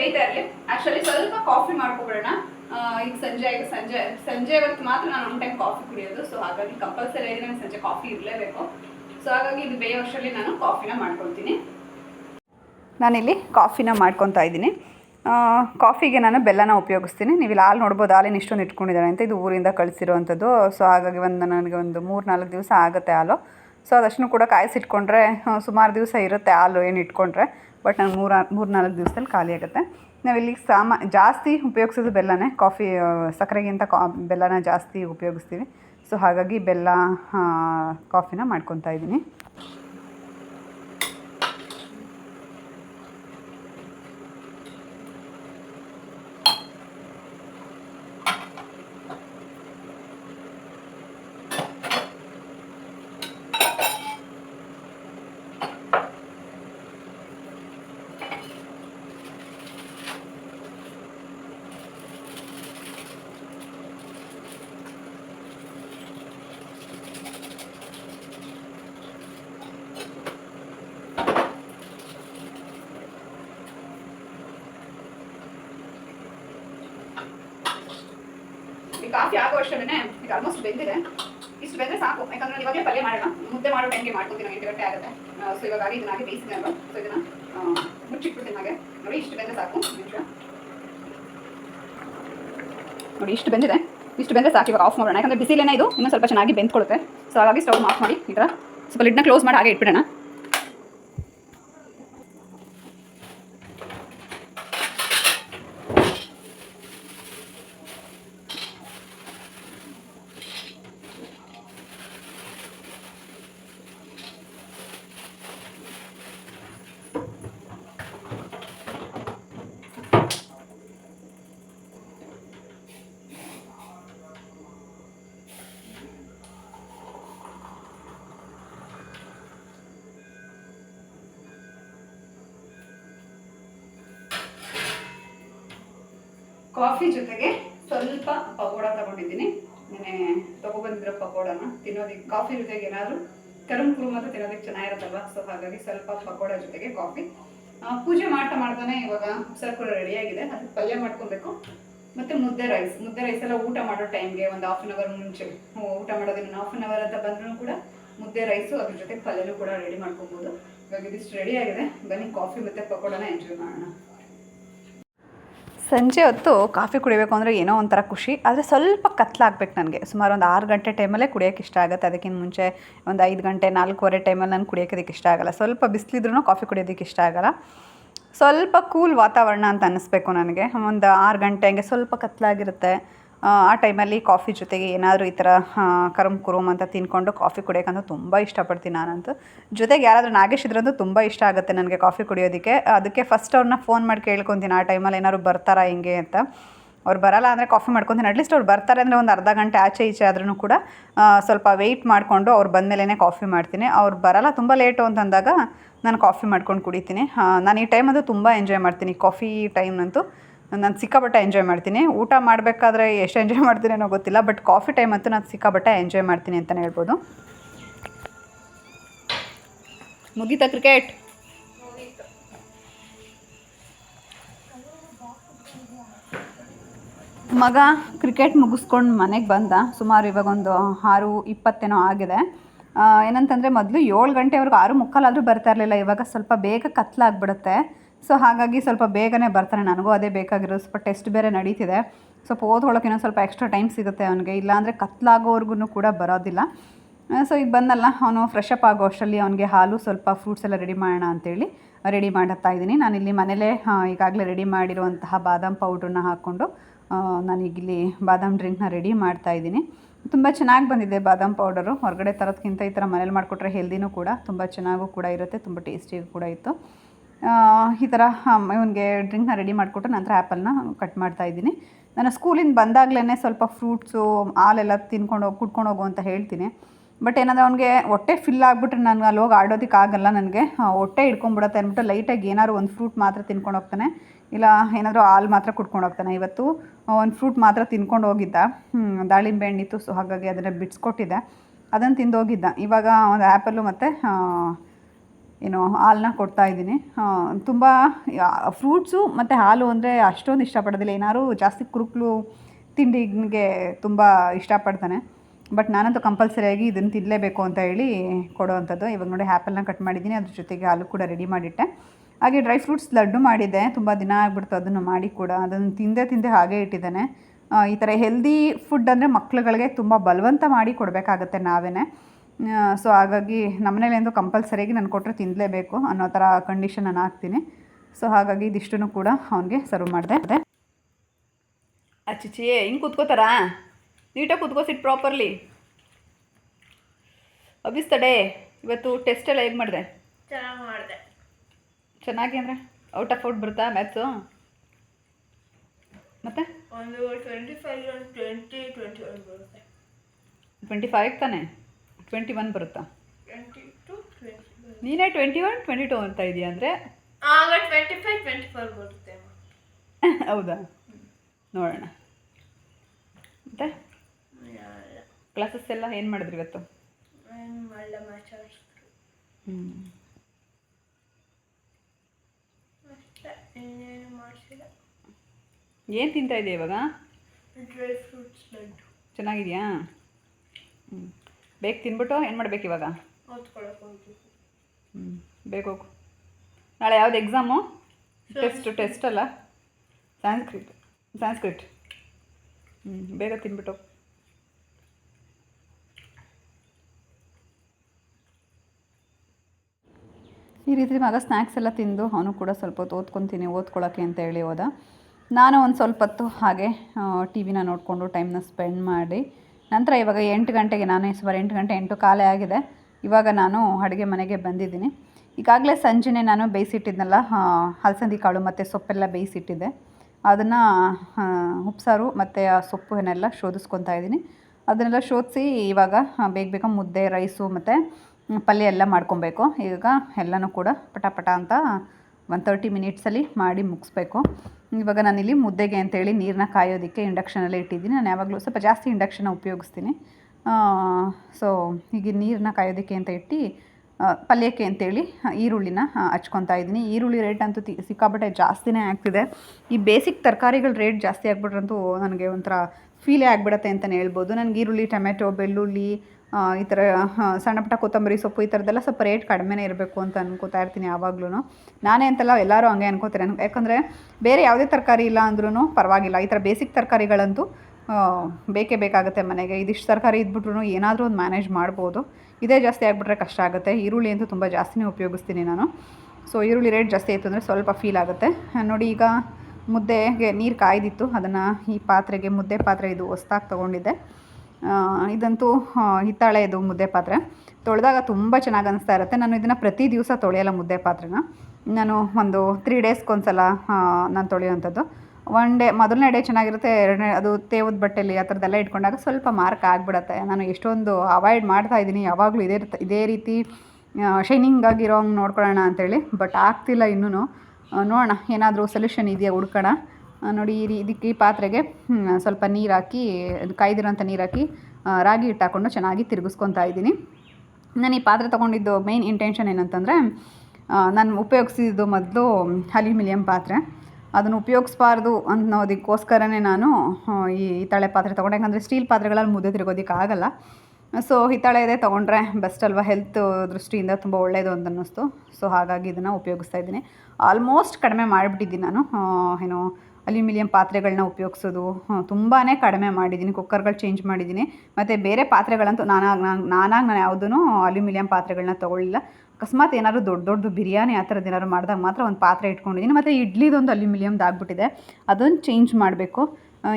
ಬೇಯ್ತಾ ಇರಲಿ ಆಕ್ಚುಲಿ ಸ್ವಲ್ಪ ಕಾಫಿ ಮಾಡ್ಕೊಬಿಡೋಣ ಈಗ ಸಂಜೆ ಆಗ ಸಂಜೆ ಸಂಜೆ ಹೊತ್ತು ಮಾತ್ರ ನಾನು ಒನ್ ಟೈಮ್ ಕಾಫಿ ಕುಡಿಯೋದು. ಸೊ ಹಾಗಾಗಿ ಕಂಪಲ್ಸರಿ ಆಗಿ ನಾನು ಸಂಜೆ ಕಾಫಿ ಇರಲೇಬೇಕು. ಸೊ ಹಾಗಾಗಿ ಇದು ಬೇಯೋ ಅಷ್ಟರಲ್ಲಿ ನಾನು ಕಾಫಿನ ಮಾಡ್ಕೊಳ್ತೀನಿ. ನಾನಿಲ್ಲಿ ಕಾಫಿನ ಮಾಡ್ಕೊತಾ ಇದ್ದೀನಿ. ಕಾಫಿಗೆ ನಾನು ಬೆಲ್ಲನ ಉಪಯೋಗಿಸ್ತೀನಿ. ನೀವು ಇಲ್ಲಿ ಹಾಲು ನೋಡ್ಬೋದು. ಹಾಲಿನ ಇಷ್ಟೊಂದು ಇಟ್ಕೊಂಡಿದ್ದಾರೆ ಅಂತ ಇದು ಊರಿಂದ ಕಳಿಸಿರುವಂಥದ್ದು ಸೊ ಹಾಗಾಗಿ ಒಂದು ನನಗೆ ಒಂದು ಮೂರು ನಾಲ್ಕು ದಿವಸ ಆಗುತ್ತೆ ಹಾಲು. ಸೊ ಅದಷ್ಟು ಕೂಡ ಕಾಯಿಸಿಟ್ಕೊಂಡ್ರೆ ಸುಮಾರು ದಿವಸ ಇರುತ್ತೆ ಹಾಲು ಏನು ಇಟ್ಕೊಂಡ್ರೆ. ಬಟ್ ನಂಗೆ ಮೂರು ಮೂರು ನಾಲ್ಕು ದಿವಸದಲ್ಲಿ ಖಾಲಿ ಆಗುತ್ತೆ. ನಾವಿಲ್ಲಿ ಸಾಮ, ಜಾಸ್ತಿ ಉಪಯೋಗಿಸೋದು ಬೆಲ್ಲನೇ, ಕಾಫಿ ಸಕ್ಕರೆಗಿಂತ ಕಾ, ಬೆಲ್ಲನ ಜಾಸ್ತಿ ಉಪಯೋಗಿಸ್ತೀವಿ. ಸೊ ಹಾಗಾಗಿ ಬೆಲ್ಲ ಕಾಫಿನ ಮಾಡ್ಕೊತಾ ಇದ್ದೀನಿ. ಕಾಫಿ ಆಗೋ ಅಷ್ಟೇ ಇದು ಆಲ್ಮೋಸ್ಟ್ ಬೆಂದಿದೆ. ಇಷ್ಟು ಬೆಂದ್ರೆ ಸಾಕು. ಯಾಕಂದ್ರೆ ನಾನು ಇವಾಗಲೇ ಪಲ್ಯ ಮಾಡೋಣ. ಮುದ್ದೆ ಮಾಡೋ ಟೈಮ್ಗೆ ಮಾಡ್ಕೊತೀನಿ ಎಂಟು ಗಂಟೆ ಆಗುತ್ತೆ. ಸೊ ಇವಾಗ ಆಗಿ ಇದನ್ನಾಗಿ ಬೇಯಿಸಿದೆ ಅಲ್ವಾ ಸೊ ಇದನ್ನ ಮುಚ್ಚಿಟ್ಬಿಡ್ತೀನಿ ಹಾಗೆ. ನೋಡಿ, ಇಷ್ಟು ಬೆಂದ್ರೆ ಸಾಕು. ನಿಮಿಷ. ನೋಡಿ, ಇಷ್ಟು ಬೆಂದಿದೆ. ಇಷ್ಟು ಬೆಂದ್ರೆ ಸಾಕು. ಇವಾಗ ಆಫ್ ಮಾಡೋಣ. ಯಾಕಂದ್ರೆ ಬಿಸಿಲೇನೇ ಇದು. ಇನ್ನೂ ಸ್ವಲ್ಪ ಚೆನ್ನಾಗಿ ಬೆಂದ್ಕೊಳ್ಳುತ್ತೆ. ಸೊ ಹಾಗಾಗಿ ಸ್ಟವ್ ಆಫ್ ಮಾಡಿ ಈ ಥರ ಸ್ವಲ್ಪ ಲಿಡ್ನ ಕ್ಲೋಸ್ ಮಾಡಿ ಹಾಗೆ ಇಟ್ಬಿಡೋಣ. ಕಾಫಿ ಜೊತೆಗೆ ಸ್ವಲ್ಪ ಪಕೋಡ ತಗೊಂಡಿದ್ದೀನಿ. ನೆನೆ ತಗೊಬಂದಿರೋ ಪಕೋಡನ ತಿನ್ನೋದಕ್ಕೆ ಕಾಫಿ ಜೊತೆಗೆ ಏನಾದರೂ ಕರುಮ್ ಕುರುಮ್ ಅಂತ ತಿನ್ನೋದಕ್ಕೆ ಚೆನ್ನಾಗಿರುತ್ತಲ್ವ? ಸೊ ಹಾಗಾಗಿ ಸ್ವಲ್ಪ ಪಕೋಡ ಜೊತೆಗೆ ಕಾಫಿ. ಪೂಜೆ ಮಾಡ್ತಾ ಮಾಡ್ತಾನೆ ಇವಾಗ ಸರ್ ಕೂಡ ರೆಡಿ ಆಗಿದೆ. ಅದು ಪಲ್ಯ ಮಾಡ್ಕೊಬೇಕು. ಮತ್ತೆ ಮುದ್ದೆ ರೈಸ್ ಮುದ್ದೆ ರೈಸ್ ಎಲ್ಲ ಊಟ ಮಾಡೋ ಟೈಮ್ಗೆ ಒಂದು ಹಾಫ್ ಅನ್ ಅವರ್ ಮುಂಚೆ. ಊಟ ಮಾಡೋದನ್ನ ಹಾಫ್ ಅನ್ ಅವರ್ ಅಂತ ಬಂದ್ರೂ ಕೂಡ ಮುದ್ದೆ ರೈಸು ಅದ್ರ ಜೊತೆ ಪಲ್ಯನೂ ಕೂಡ ರೆಡಿ ಮಾಡ್ಕೊಬೋದು. ಇವಾಗ ಇದಿಷ್ಟು ರೆಡಿ ಆಗಿದೆ. ಬನ್ನಿ, ಕಾಫಿ ಮತ್ತೆ ಪಕೋಡನ ಎಂಜಾಯ್ ಮಾಡೋಣ. ಸಂಜೆ ಹೊತ್ತು ಕಾಫಿ ಕುಡಿಬೇಕು ಅಂದರೆ ಏನೋ ಒಂಥರ ಖುಷಿ. ಆದರೆ ಸ್ವಲ್ಪ ಕತ್ಲಾಗಬೇಕು ನನಗೆ. ಸುಮಾರು ಒಂದು ಆರು ಗಂಟೆ ಟೈಮಲ್ಲೇ ಕುಡಿಯೋಕ್ಕೆ ಇಷ್ಟ ಆಗುತ್ತೆ. ಅದಕ್ಕಿಂತ ಮುಂಚೆ ಒಂದು ಐದು ಗಂಟೆ, ನಾಲ್ಕೂವರೆ ಟೈಮಲ್ಲಿ ನಾನು ಕುಡಿಯೋಕ್ಕೆ ಇಷ್ಟ ಆಗಲ್ಲ. ಸ್ವಲ್ಪ ಬಿಸಿಲಿದ್ರೂ ಕಾಫಿ ಕುಡಿಯೋದಕ್ಕೆ ಇಷ್ಟ ಆಗಲ್ಲ. ಸ್ವಲ್ಪ ಕೂಲ್ ವಾತಾವರಣ ಅಂತ ಅನ್ನಿಸ್ಬೇಕು ನನಗೆ. ಒಂದು ಆರು ಗಂಟೆ ಹಂಗೆ ಸ್ವಲ್ಪ ಕತ್ಲಾಗಿರುತ್ತೆ. ಆ, ಟೈಮಲ್ಲಿ ಕಾಫಿ ಜೊತೆಗೆ ಏನಾದರೂ ಈ ಥರ ಕರಮ್ ಕರುಮ್ ಅಂತ ತಿನ್ಕೊಂಡು ಕಾಫಿ ಕುಡಿಯೋಕ್ಕಂತೂ ತುಂಬ ಇಷ್ಟಪಡ್ತೀನಿ ನಾನಂತೂ. ಜೊತೆಗೆ ಯಾರಾದರೂ ನಾಗೇಶ್ ಇದ್ರಂತೂ ತುಂಬ ಇಷ್ಟ ಆಗುತ್ತೆ ನನಗೆ ಕಾಫಿ ಕುಡಿಯೋದಕ್ಕೆ. ಅದಕ್ಕೆ ಫಸ್ಟ್ ಅವ್ರನ್ನ ಫೋನ್ ಮಾಡಿ ಕೇಳ್ಕೊತೀನಿ ಆ ಟೈಮಲ್ಲಿ ಏನಾದ್ರು ಬರ್ತಾರಾ ಹಿಂಗೆ ಅಂತ. ಅವ್ರು ಬರಲ್ಲ ಅಂದರೆ ಕಾಫಿ ಮಾಡ್ಕೊತೀನಿ. ಅಟ್ಲೀಸ್ಟ್ ಅವ್ರು ಬರ್ತಾರೆ ಅಂದರೆ ಒಂದು ಅರ್ಧ ಗಂಟೆ ಆಚೆ ಈಚೆ ಆದ್ರೂ ಕೂಡ ಸ್ವಲ್ಪ ವೆಯ್ಟ್ ಮಾಡಿಕೊಂಡು ಅವ್ರು ಬಂದಮೇಲೆ ಕಾಫಿ ಮಾಡ್ತೀನಿ. ಅವ್ರು ಬರಲ್ಲ ತುಂಬ ಲೇಟು ಅಂತಂದಾಗ ನಾನು ಕಾಫಿ ಮಾಡ್ಕೊಂಡು ಕುಡಿತೀನಿ. ನಾನು ಈ ಟೈಮ್ ತುಂಬ ಎಂಜಾಯ್ ಮಾಡ್ತೀನಿ ಕಾಫಿ ಟೈಮ್ನಂತೂ ನಾನು ಸಿಕ್ಕಾಪಟ್ಟೆ ಎಂಜಾಯ್ ಮಾಡ್ತೀನಿ. ಊಟ ಮಾಡಬೇಕಾದ್ರೆ ಎಷ್ಟು ಎಂಜಾಯ್ ಮಾಡ್ತೀನಿ ಅನ್ನೋ ಗೊತ್ತಿಲ್ಲ ಬಟ್ ಕಾಫಿ ಟೈಮ್ ಅಂತೂ ನಾನು ಸಿಕ್ಕಾಪಟ್ಟೆ ಎಂಜಾಯ್ ಮಾಡ್ತೀನಿ ಅಂತಲೇ ಹೇಳ್ಬೋದು. ಮುಗೀತಾ ಕ್ರಿಕೆಟ್ ಮಗ ಕ್ರಿಕೆಟ್ ಮುಗಿಸ್ಕೊಂಡು ಮನೆಗೆ ಬಂದ. ಸುಮಾರು ಇವಾಗ ಒಂದು ಆರು ಇಪ್ಪತ್ತೇನೋ ಆಗಿದೆ. ಏನಂತಂದರೆ ಮೊದಲು ಏಳು ಗಂಟೆವರೆಗೂ ಆರು ಮುಕ್ಕಾಲಾದರೂ ಬರ್ತಾ ಇರಲಿಲ್ಲ. ಇವಾಗ ಸ್ವಲ್ಪ ಬೇಗ ಕತ್ಲಾಗ್ಬಿಡುತ್ತೆ. ಸೊ ಹಾಗಾಗಿ ಸ್ವಲ್ಪ ಬೇಗನೆ ಬರ್ತಾನೆ. ನನಗೂ ಅದೇ ಬೇಕಾಗಿರೋ ಸ್ವಲ್ಪ ಟೆಸ್ಟ್ ಬೇರೆ ನಡೀತಿದೆ. ಸ್ವಲ್ಪ ಓದ್ಕೊಳ್ಳೋಕೆ ಇನ್ನೊಂದು ಸ್ವಲ್ಪ ಎಕ್ಸ್ಟ್ರಾ ಟೈಮ್ ಸಿಗುತ್ತೆ ಅವನಿಗೆ. ಇಲ್ಲಾಂದರೆ ಕತ್ಲಾಗೋವರೆಗೂ ಕೂಡ ಬರೋದಿಲ್ಲ. ಸೊ ಈಗ ಬಂದಲ್ಲ. ಅವನು ಫ್ರೆಶ್ ಅಪ್ ಆಗೋ ಅಷ್ಟರಲ್ಲಿ ಅವನಿಗೆ ಹಾಲು ಸ್ವಲ್ಪ ಫ್ರೂಟ್ಸ್ ಎಲ್ಲ ರೆಡಿ ಮಾಡೋಣ ಅಂತೇಳಿ ರೆಡಿ ಮಾಡುತ್ತಾ ಇದ್ದೀನಿ. ನಾನಿಲ್ಲಿ ಮನೇಲೇ ಈಗಾಗಲೇ ರೆಡಿ ಮಾಡಿರುವಂತಹ ಬಾದಾಮ್ ಪೌಡ್ರನ್ನ ಹಾಕ್ಕೊಂಡು ನಾನೀಗಿಲ್ಲಿ ಬಾದಾಮ್ ಡ್ರಿಂಕ್ನ ರೆಡಿ ಮಾಡ್ತಾ ಇದ್ದೀನಿ. ತುಂಬ ಚೆನ್ನಾಗಿ ಬಂದಿದೆ ಬಾದಾಮ್ ಪೌಡರು ಹೊರಗಡೆ ತರೋದಕ್ಕಿಂತ ಈ ಥರ ಮನೇಲಿ ಮಾಡಿಕೊಟ್ರೆ ಹೆಲ್ದಿನೂ ಕೂಡ, ತುಂಬ ಚೆನ್ನಾಗೂ ಕೂಡ ಇರುತ್ತೆ, ತುಂಬ ಟೇಸ್ಟಿಯಾಗೂ ಕೂಡ ಇತ್ತು. ಈ ಥರ ಇವನಿಗೆ ಡ್ರಿಂಕ್ನ ರೆಡಿ ಮಾಡಿಕೊಟ್ಟು ನಂತರ ಆ್ಯಪಲ್ನ ಕಟ್ ಮಾಡ್ತಾ ಇದ್ದೀನಿ. ನಾನು ಸ್ಕೂಲಿಂದ ಬಂದಾಗಲೇ ಸ್ವಲ್ಪ ಫ್ರೂಟ್ಸು ಹಾಲೆಲ್ಲ ತಿನ್ಕೊಂಡು ಹೋಗಿ ಕುಟ್ಕೊಂಡು ಹೋಗು ಅಂತ ಹೇಳ್ತೀನಿ. ಬಟ್ ಏನಾದರೂ ಅವ್ನಿಗೆ ಹೊಟ್ಟೆ ಫಿಲ್ ಆಗಿಬಿಟ್ರೆ ನನಗೆ ಅಲ್ಲಿ ಹೋಗಿ ಆಡೋದಕ್ಕೆ ಆಗಲ್ಲ ನನಗೆ. ಹೊಟ್ಟೆ ಹಿಡ್ಕೊಂಬಿಡುತ್ತೆ ಅಂದ್ಬಿಟ್ಟು ಲೈಟಾಗಿ ಏನಾದ್ರು ಒಂದು ಫ್ರೂಟ್ ಮಾತ್ರ ತಿನ್ಕೊಂಡು ಹೋಗ್ತಾನೆ. ಇಲ್ಲ, ಏನಾದರೂ ಹಾಲು ಮಾತ್ರ ಕುಟ್ಕೊಂಡು ಹೋಗ್ತಾನೆ ಇವತ್ತು. ಒಂದು ಫ್ರೂಟ್ ಮಾತ್ರ ತಿನ್ಕೊಂಡು ಹೋಗಿದ್ದ. ದಾಳಿಂಬೆ ಹಣ್ಣಿತ್ತು ಸೊ ಹಾಗಾಗಿ ಅದನ್ನು ಬಿಡಿಸ್ಕೊಟ್ಟಿದ್ದೆ. ಅದನ್ನು ತಿಂದು ಹೋಗಿದ್ದ ಇವಾಗ ಒಂದು ಆ್ಯಪಲ್ಲು ಮತ್ತು ಏನು ಹಾಲನ್ನ ಕೊಡ್ತಾ ಇದ್ದೀನಿ. ತುಂಬ ಫ್ರೂಟ್ಸು ಮತ್ತು ಹಾಲು ಅಂದರೆ ಅಷ್ಟೊಂದು ಇಷ್ಟಪಡೋದಿಲ್ಲ. ಏನಾದ್ರು ಜಾಸ್ತಿ ಕುರುಕ್ಲು ತಿಂಡಿಗೆ ತುಂಬ ಇಷ್ಟಪಡ್ತಾನೆ. ಬಟ್ ನಾನಂತೂ ಕಂಪಲ್ಸರಿಯಾಗಿ ಇದನ್ನು ತಿನ್ನಲೇಬೇಕು ಅಂತ ಹೇಳಿ ಕೊಡೋವಂಥದ್ದು ಇವಾಗ ನೋಡಿ, ಆ್ಯಪಲ್ನ ಕಟ್ ಮಾಡಿದ್ದೀನಿ. ಅದ್ರ ಜೊತೆಗೆ ಹಾಲು ಕೂಡ ರೆಡಿ ಮಾಡಿಟ್ಟೆ. ಹಾಗೆ ಡ್ರೈ ಫ್ರೂಟ್ಸ್ ಲಡ್ಡು ಮಾಡಿದ್ದೆ. ತುಂಬ ದಿನ ಆಗ್ಬಿಡ್ತು ಅದನ್ನು ಮಾಡಿ ಕೂಡ. ಅದನ್ನು ತಿಂದೆ ತಿಂದೆ ಹಾಗೆ ಇಟ್ಟಿದ್ದಾನೆ. ಈ ಥರ ಹೆಲ್ದಿ ಫುಡ್ ಅಂದರೆ ಮಕ್ಳುಗಳಿಗೆ ತುಂಬ ಬಲವಂತ ಮಾಡಿ ಕೊಡಬೇಕಾಗತ್ತೆ ನಾವೇ ಸೊ ಹಾಗಾಗಿ ನಮ್ಮನೇಲಿ ಅಂತೂ ಕಂಪಲ್ಸರಿಯಾಗಿ ನಾನು ಕೊಟ್ಟರೆ ತಿನ್ನಲೇಬೇಕು ಅನ್ನೋ ಥರ ಕಂಡೀಷನ್ ನಾನು ಹಾಕ್ತೀನಿ. ಸೊ ಹಾಗಾಗಿ ಇದಿಷ್ಟನ್ನು ಕೂಡ ಅವನಿಗೆ ಸರ್ವ್ ಮಾಡಿದೆ. ಅದೇ ಅಚ್ಚಿಚಿ ಹಿಂಗೆ ಕೂತ್ಕೋತಾರಾ? ನೀಟಾಗಿ ಕೂತ್ಕೋಸಿಟ್ಟು ಪ್ರಾಪರ್ಲಿ ಅಭಿಸ್ತಡೆ ಇವತ್ತು ಟೆಸ್ಟ್ ಎಲ್ಲ ಹೇಗೆ ಮಾಡಿದೆ? ಚೆನ್ನಾಗಿ ಮಾಡಿದೆ. ಚೆನ್ನಾಗಿ ಅಂದರೆ ಔಟ್ ಆಫ್ ಔಟ್ ಬರುತ್ತಾ ಮ್ಯಾಥ್ಸು ಮತ್ತೆ? ಒಂದು twenty five twenty twenty twenty five ತಾನೆ? ಟ್ವೆಂಟಿ ಒನ್ ಬರುತ್ತಾ? ನೀನೇ ಟ್ವೆಂಟಿ ಒನ್ ಟ್ವೆಂಟಿ ಟು ಅಂತ ಇದೆಯಾ ಅಂದರೆ? ಆಗ ಟ್ವೆಂಟಿ ಫೈವ್ ಟ್ವೆಂಟಿ ಫೋರ್ ಬರುತ್ತೆ. ಹೌದಾ? ನೋಡೋಣ. ಮತ್ತೆ? ಕ್ಲಾಸಸ್ ಎಲ್ಲ ಏನು ಮಾಡಿದ್ರಿ ಇವತ್ತು? ಹ್ಞೂ ಏನು ತಿಂತಾ ಇದೆಯಾ ಇವಾಗ? Dry fruits laddu. ಚೆನ್ನಾಗಿದೆಯಾ? ಹ್ಞೂ ಬೇಗ ತಿನ್ಬಿಟ್ಟು ಏನು ಮಾಡ್ಬೇಕು ಇವಾಗ? ಹ್ಞೂ ಬೇಗ ಹೋಗು. ನಾಳೆ ಯಾವ್ದು ಎಕ್ಸಾಮು ಟೆಸ್ಟ್ ಟೆಸ್ಟ್ ಅಲ್ಲ? ಸಾಂಸ್ಕ್ರಿಟ್ ಸಾಂಸ್ಕ್ರಿಟ್ ಹ್ಞೂ ಬೇಗ ತಿನ್ಬಿಟ್ಟು ಹೋಗು. ಈ ರೀತಿ ಮಗ ಸ್ನ್ಯಾಕ್ಸ್ ಎಲ್ಲ ತಿಂದು ಅವನು ಕೂಡ ಸ್ವಲ್ಪ ಹೊತ್ತು ಓದ್ಕೊತೀನಿ ಓದ್ಕೊಳ್ಳೋಕ್ಕೆ ಅಂತ ಹೇಳಿ ಹೋದ. ನಾನು ಒಂದು ಸ್ವಲ್ಪ ಹೊತ್ತು ಹಾಗೆ ಟಿ ವಿನ ನೋಡಿಕೊಂಡು ಟೈಮ್ನ ಸ್ಪೆಂಡ್ ಮಾಡಿ ನಂತರ ಇವಾಗ ಎಂಟು ಗಂಟೆಗೆ ನಾನು ಸುಮಾರು ಎಂಟು ಗಂಟೆ ಎಂಟು ಕಾಲೇ ಆಗಿದೆ. ಇವಾಗ ನಾನು ಅಡುಗೆ ಮನೆಗೆ ಬಂದಿದ್ದೀನಿ. ಈಗಾಗಲೇ ಸಂಜೆನೇ ನಾನು ಬೇಯಿಸಿಟ್ಟಿದ್ನಲ್ಲ ಹಲಸಂದಿ ಕಾಳು ಮತ್ತು ಸೊಪ್ಪೆಲ್ಲ ಬೇಯಿಸಿಟ್ಟಿದ್ದೆ. ಅದನ್ನು ಉಪ್ಸಾರು ಮತ್ತು ಆ ಸೊಪ್ಪನ್ನೆಲ್ಲ ಶೋಧಿಸ್ಕೊತಾ ಇದ್ದೀನಿ. ಅದನ್ನೆಲ್ಲ ಶೋಧಿಸಿ ಇವಾಗ ಬೇಗ ಬೇಗ ಮುದ್ದೆ, ರೈಸು ಮತ್ತು ಪಲ್ಯ ಎಲ್ಲ ಮಾಡ್ಕೊಬೇಕು. ಈಗ ಎಲ್ಲನೂ ಕೂಡ ಪಟ ಅಂತ ಒನ್ ತರ್ಟಿ ಮಿನಿಟ್ಸಲ್ಲಿ ಮಾಡಿ ಮುಗಿಸ್ಬೇಕು. ಇವಾಗ ನಾನಿಲ್ಲಿ ಮುದ್ದೆಗೆ ಅಂತೇಳಿ ನೀರನ್ನ ಕಾಯೋದಕ್ಕೆ ಇಂಡಕ್ಷನಲ್ಲಿ ಇಟ್ಟಿದ್ದೀನಿ. ನಾನು ಯಾವಾಗಲೂ ಸ್ವಲ್ಪ ಜಾಸ್ತಿ ಇಂಡಕ್ಷನ್ನ ಉಪಯೋಗಿಸ್ತೀನಿ. ಸೊ ಈಗ ನೀರನ್ನ ಕಾಯೋದಕ್ಕೆ ಅಂತ ಇಟ್ಟು ಪಲ್ಯಕ್ಕೆ ಅಂತೇಳಿ ಈರುಳ್ಳಿನ ಹಚ್ಕೊತಾ ಇದ್ದೀನಿ. ಈರುಳ್ಳಿ ರೇಟ್ ಅಂತೂ ತಿ, ಸಿಕ್ಕಾಪಟ್ಟೆ ಜಾಸ್ತಿನೇ ಆಗ್ತಿದೆ. ಈ ಬೇಸಿಕ್ ತರಕಾರಿಗಳ ರೇಟ್ ಜಾಸ್ತಿ ಆಗ್ಬಿಟ್ರಂತೂ ನನಗೆ ಒಂಥರ ಫೀಲೇ ಆಗಿಬಿಡತ್ತೆ ಅಂತಲೇ ಹೇಳ್ಬೋದು. ನನಗೆ ಈರುಳ್ಳಿ, ಟೊಮೆಟೊ, ಬೆಳ್ಳುಳ್ಳಿ ಈ ಥರ ಸಣ್ಣ ಪುಟ್ಟ ಕೊತ್ತಂಬರಿ ಸೊಪ್ಪು ಈ ಥರದ್ದೆಲ್ಲ ಸ್ವಲ್ಪ ರೇಟ್ ಕಡಿಮೆನೇ ಇರಬೇಕು ಅಂತ ಅನ್ಕೋತಾ ಇರ್ತೀನಿ ಯಾವಾಗ್ಲೂ ನಾನೇ ಅಂತಲ್ಲ ಎಲ್ಲರೂ ಹಂಗೆ ಅನ್ಕೋತಾರೆ. ಯಾಕಂದರೆ ಬೇರೆ ಯಾವುದೇ ತರಕಾರಿ ಇಲ್ಲ ಅಂದ್ರೂ ಪರವಾಗಿಲ್ಲ. ಈ ಥರ ಬೇಸಿಕ್ ತರಕಾರಿಗಳಂತೂ ಬೇಕೇ ಬೇಕಾಗುತ್ತೆ ಮನೆಗೆ. ಇದಿಷ್ಟು ತರಕಾರಿ ಇದ್ಬಿಟ್ರು ಏನಾದರೂ ಒಂದು ಮ್ಯಾನೇಜ್ ಮಾಡ್ಬೋದು. ಇದೇ ಜಾಸ್ತಿ ಆಗಿಬಿಟ್ರೆ ಕಷ್ಟ ಆಗುತ್ತೆ. ಈರುಳ್ಳಿ ಅಂತೂ ತುಂಬ ಜಾಸ್ತಿನೇ ಉಪಯೋಗಿಸ್ತೀನಿ ನಾನು. ಸೊ ಈರುಳ್ಳಿ ರೇಟ್ ಜಾಸ್ತಿ ಆಯಿತು ಅಂದರೆ ಸ್ವಲ್ಪ ಫೀಲ್ ಆಗುತ್ತೆ. ನೋಡಿ ಈಗ ಮುದ್ದೆಗೆ ನೀರು ಕಾಯ್ದಿತ್ತು. ಅದನ್ನು ಈ ಪಾತ್ರೆಗೆ ಮುದ್ದೆ ಪಾತ್ರೆ ಇದು ಹೊಸ್ದಾಗಿ ತೊಗೊಂಡಿದ್ದೆ. ಇದಂತೂ ಹಿತ್ತಾಳೆ ಇದು ಮುದ್ದೆ ಪಾತ್ರೆ. ತೊಳೆದಾಗ ತುಂಬ ಚೆನ್ನಾಗಿ ಅನಿಸ್ತಾ ಇರುತ್ತೆ. ನಾನು ಇದನ್ನು ಪ್ರತಿ ದಿವಸ ತೊಳೆಯಲ್ಲ ಮುದ್ದೆ ಪಾತ್ರೆನ. ನಾನು ಒಂದು ತ್ರೀ ಡೇಸ್ಗೊಂದ್ಸಲ ನಾನು ತೊಳೆಯುವಂಥದ್ದು. ಒನ್ ಡೇ ಮೊದಲನೇ ಡೇ ಚೆನ್ನಾಗಿರುತ್ತೆ. ಎರಡನೇ, ಅದು ತೇವದ ಬಟ್ಟೆಲಿ ಆ ಥರದ್ದೆಲ್ಲ ಇಟ್ಕೊಂಡಾಗ ಸ್ವಲ್ಪ ಮಾರ್ಕ್ ಆಗಿಬಿಡತ್ತೆ. ನಾನು ಎಷ್ಟೊಂದು ಅವಾಯ್ಡ್ ಮಾಡ್ತಾ ಇದ್ದೀನಿ. ಯಾವಾಗಲೂ ಇದೇ ಇದೇ ರೀತಿ ಶೈನಿಂಗ್ ಆಗಿರೋ ಹಂಗೆ ನೋಡ್ಕೊಳ್ಳೋಣ ಅಂತೇಳಿ. ಬಟ್ ಆಗ್ತಿಲ್ಲ ಇನ್ನೂ ನೋಡೋಣ. ಏನಾದರೂ ಸೊಲ್ಯೂಷನ್ ಇದೆಯಾ ಹುಡ್ಕೋಣ. ನೋಡಿ ಈ ರೀ- ಇದಕ್ಕೆ ಈ ಪಾತ್ರೆಗೆ ಸ್ವಲ್ಪ ನೀರು ಹಾಕಿ ಕಾಯ್ದಿರೋಂಥ ನೀರು ಹಾಕಿ ರಾಗಿ ಹಿಟ್ಟು ಹಾಕ್ಕೊಂಡು ಚೆನ್ನಾಗಿ ತಿರುಗಿಸ್ಕೊತಾ ಇದ್ದೀನಿ. ನಾನು ಈ ಪಾತ್ರೆ ತೊಗೊಂಡಿದ್ದು ಮೇನ್ ಇಂಟೆನ್ಷನ್ ಏನಂತಂದರೆ ನಾನು ಉಪಯೋಗಿಸಿದ್ದು ಮೊದಲು ಅಲ್ಯೂಮಿನಿಯಂ ಪಾತ್ರೆ. ಅದನ್ನು ಉಪಯೋಗಿಸ್ಬಾರ್ದು ಅನ್ನೋದಕ್ಕೋಸ್ಕರನೇ ನಾನು ಈ ಹಿತ್ತಾಳೆ ಪಾತ್ರೆ ತೊಗೊಂಡೆ. ಯಾಕಂದರೆ ಸ್ಟೀಲ್ ಪಾತ್ರೆಗಳಲ್ಲಿ ಮುದ್ದೆ ತಿರುಗೋದಕ್ಕಾಗಲ್ಲ ಸೊ ಹಿತ್ತಾಳೆದೇ ತೊಗೊಂಡ್ರೆ ಬೆಸ್ಟ್ ಅಲ್ವಾ? ಹೆಲ್ತ್ ದೃಷ್ಟಿಯಿಂದ ತುಂಬ ಒಳ್ಳೆಯದು ಅಂತ ಅನ್ನಿಸ್ತು. ಸೊ ಹಾಗಾಗಿ ಇದನ್ನು ಉಪಯೋಗಿಸ್ತಾ ಇದ್ದೀನಿ. ಆಲ್ಮೋಸ್ಟ್ ಕಡಿಮೆ ಮಾಡಿಬಿಟ್ಟಿದ್ದೀನಿ ನಾನು. ಏನು ಅಲ್ಯೂಮಿನಿಯಂ ಪಾತ್ರೆಗಳನ್ನ ಉಪಯೋಗಿಸೋದು ತುಂಬಾ ಕಡಿಮೆ ಮಾಡಿದ್ದೀನಿ, ಕುಕ್ಕರ್ಗಳು ಚೇಂಜ್ ಮಾಡಿದ್ದೀನಿ. ಮತ್ತು ಬೇರೆ ಪಾತ್ರೆಗಳಂತೂ ನಾನಾಗಿ ನಾನು ನಾನಾಗಿ ನಾನು ಯಾವುದೂ ಅಲ್ಯೂಮಿನಿಯಂ ಪಾತ್ರೆಗಳನ್ನ ತೊಗೊಳ್ಳಿಲ್ಲ ಅಕಸ್ಮಾತ್ ಏನಾದ್ರು ದೊಡ್ಡ ದೊಡ್ಡ ಬಿರಿಯಾನಿ ಆ ಥರದ್ದು ಏನಾದ್ರು ಮಾಡಿದಾಗ ಮಾತ್ರ ಒಂದು ಪಾತ್ರೆ ಇಟ್ಕೊಂಡಿದ್ದೀನಿ. ಮತ್ತು ಇಡ್ಲಿದೊಂದು ಅಲ್ಯೂಮಿನಿಯಮ್ದು ಆಗಿಬಿಟ್ಟಿದೆ. ಅದನ್ನು ಚೇಂಜ್ ಮಾಡಬೇಕು.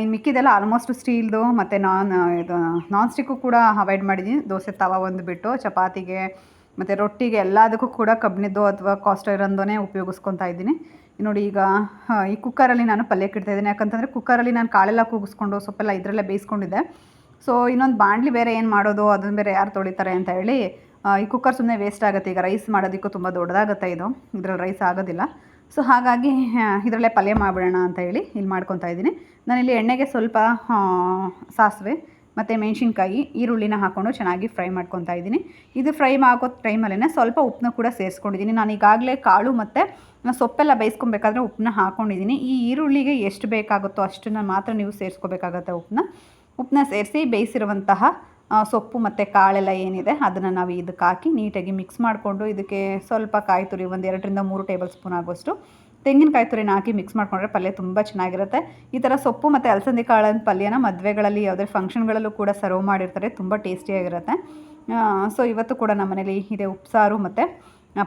ಇನ್ನು ಮಿಕ್ಕಿದೆಲ್ಲ ಆಲ್ಮೋಸ್ಟ್ ಸ್ಟೀಲ್ದು ಮತ್ತು ನಾನ್, ಇದು ನಾನ್ ಸ್ಟಿಕ್ಕು ಕೂಡ ಅವಾಯ್ಡ್ ಮಾಡಿದ್ದೀನಿ. ದೋಸೆ ತವ ಒಂದು ಬಿಟ್ಟು, ಚಪಾತಿಗೆ, ಮತ್ತು ರೊಟ್ಟಿಗೆ ಎಲ್ಲದಕ್ಕೂ ಕೂಡ ಕಬ್ಬಿಣದ್ದು ಅಥವಾ ಕಾಸ್ಟ್ ಐರನ್ದೋನೇ ಉಪಯೋಗಿಸ್ಕೊತಾ ಇದ್ದೀನಿ. ನೋಡಿ, ಈಗ ಈ ಕುಕ್ಕರಲ್ಲಿ ನಾನು ಪಲ್ಯಕ್ಕೆ ಇಡ್ತಾ ಇದ್ದೀನಿ. ಯಾಕಂತಂದರೆ ಕುಕ್ಕರಲ್ಲಿ ನಾನು ಕಾಳೆಲ್ಲ ಕೂಗಿಸ್ಕೊಂಡು ಸೊಪ್ಪೆಲ್ಲ ಇದರಲ್ಲೇ ಬೇಯಿಸ್ಕೊಂಡಿದ್ದೆ. ಸೊ, ಇನ್ನೊಂದು ಬಾಣಲಿ ಬೇರೆ ಏನು ಮಾಡೋದು, ಅದನ್ನು ಬೇರೆ ಯಾರು ತೊಳಿತಾರೆ ಅಂತ ಹೇಳಿ ಈ ಕುಕ್ಕರ್ ಸುಮ್ಮನೆ ವೇಸ್ಟ್ ಆಗುತ್ತೆ. ಈಗ ರೈಸ್ ಮಾಡೋದಕ್ಕೂ ತುಂಬ ದೊಡ್ಡದಾಗುತ್ತೆ ಇದು. ಇದರಲ್ಲಿ ರೈಸ್ ಆಗೋದಿಲ್ಲ. ಸೊ, ಹಾಗಾಗಿ ಇದರಲ್ಲೇ ಪಲ್ಯ ಮಾಡಿಬಿಡೋಣ ಅಂತ ಹೇಳಿ ಇಲ್ಲಿ ಮಾಡ್ಕೊತಾ ಇದ್ದೀನಿ. ನಾನಿಲ್ಲಿ ಎಣ್ಣೆಗೆ ಸ್ವಲ್ಪ ಸಾಸಿವೆ ಮತ್ತು ಮೆಣಸಿನ್ಕಾಯಿ, ಈರುಳ್ಳಿನ ಹಾಕ್ಕೊಂಡು ಚೆನ್ನಾಗಿ ಫ್ರೈ ಮಾಡ್ಕೊತಾ ಇದ್ದೀನಿ. ಇದು ಫ್ರೈ ಆಗೋ ಟೈಮಲ್ಲೇ ಸ್ವಲ್ಪ ಉಪ್ಪನ್ನ ಕೂಡ ಸೇರಿಸ್ಕೊಂಡಿದ್ದೀನಿ. ನಾನು ಈಗಾಗಲೇ ಕಾಳು ಮತ್ತು ಸೊಪ್ಪೆಲ್ಲ ಬೇಯಿಸ್ಕೊಬೇಕಾದ್ರೆ ಉಪ್ಪನ್ನ ಹಾಕ್ಕೊಂಡಿದ್ದೀನಿ ಈ ಈರುಳ್ಳಿಗೆ ಎಷ್ಟು ಬೇಕಾಗುತ್ತೋ ಅಷ್ಟನ್ನು ಮಾತ್ರ ನೀವು ಸೇರಿಸ್ಕೋಬೇಕಾಗತ್ತೆ ಉಪ್ಪನ್ನ ಉಪ್ಪನ್ನ ಸೇರಿಸಿ ಬೇಯಿಸಿರುವಂತಹ ಸೊಪ್ಪು ಮತ್ತು ಕಾಳೆಲ್ಲ ಏನಿದೆ ಅದನ್ನು ನಾವು ಇದಕ್ಕೆ ಹಾಕಿ ನೀಟಾಗಿ ಮಿಕ್ಸ್ ಮಾಡಿಕೊಂಡು ಇದಕ್ಕೆ ಸ್ವಲ್ಪ ಕಾಯಿ ತುರಿ ಒಂದು ಎರಡರಿಂದ ಮೂರು ಟೇಬಲ್ ಸ್ಪೂನ್ ಆಗುವಷ್ಟು ತೆಂಗಿನಕಾಯಿ ತುರಿನ ಹಾಕಿ ಮಿಕ್ಸ್ ಮಾಡ್ಕೊಂಡ್ರೆ ಪಲ್ಯ ತುಂಬ ಚೆನ್ನಾಗಿರುತ್ತೆ. ಈ ಥರ ಸೊಪ್ಪು ಮತ್ತು ಅಲಸಂದಿ ಕಾಳಿನ ಪಲ್ಯನ ಮದುವೆಗಳಲ್ಲಿ ಯಾವುದೇ ಫಂಕ್ಷನ್ಗಳಲ್ಲೂ ಕೂಡ ಸರ್ವ್ ಮಾಡಿರ್ತಾರೆ, ತುಂಬ ಟೇಸ್ಟಿಯಾಗಿರುತ್ತೆ ಸೊ ಇವತ್ತು ಕೂಡ ನಮ್ಮ ಮನೇಲಿ ಇದೆ ಉಪ್ಸಾರು ಮತ್ತು